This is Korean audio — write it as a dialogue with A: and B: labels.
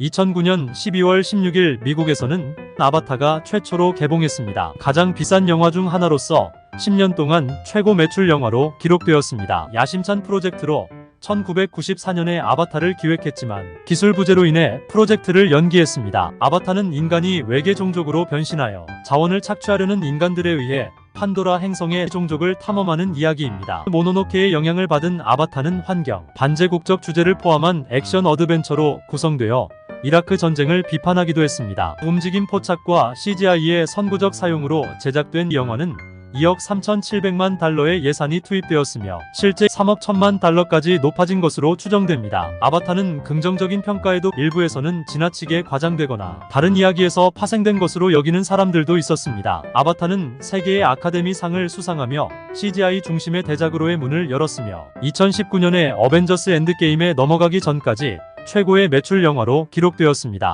A: 2009년 12월 16일 미국에서는 아바타가 최초로 개봉했습니다. 가장 비싼 영화 중 하나로서 10년 동안 최고 매출 영화로 기록되었습니다. 야심찬 프로젝트로 1994년에 아바타를 기획했지만 기술 부재로 인해 프로젝트를 연기했습니다. 아바타는 인간이 외계 종족으로 변신하여 자원을 착취하려는 인간들에 의해 판도라 행성의 종족을 탐험하는 이야기입니다. 모노노케의 영향을 받은 아바타는 환경, 반제국적 주제를 포함한 액션 어드벤처로 구성되어 이라크 전쟁을 비판하기도 했습니다. 움직임 포착과 CGI의 선구적 사용으로 제작된 이 영화는 2억 3,700만 달러의 예산이 투입되었으며 실제 3억 1천만 달러까지 높아진 것으로 추정됩니다. 아바타는 긍정적인 평가에도 일부에서는 지나치게 과장되거나 다른 이야기에서 파생된 것으로 여기는 사람들도 있었습니다. 아바타는 세계의 아카데미 상을 수상하며 CGI 중심의 대작으로의 문을 열었으며 2019년에 어벤져스 엔드게임에 넘어가기 전까지 최고의 매출 영화로 기록되었습니다.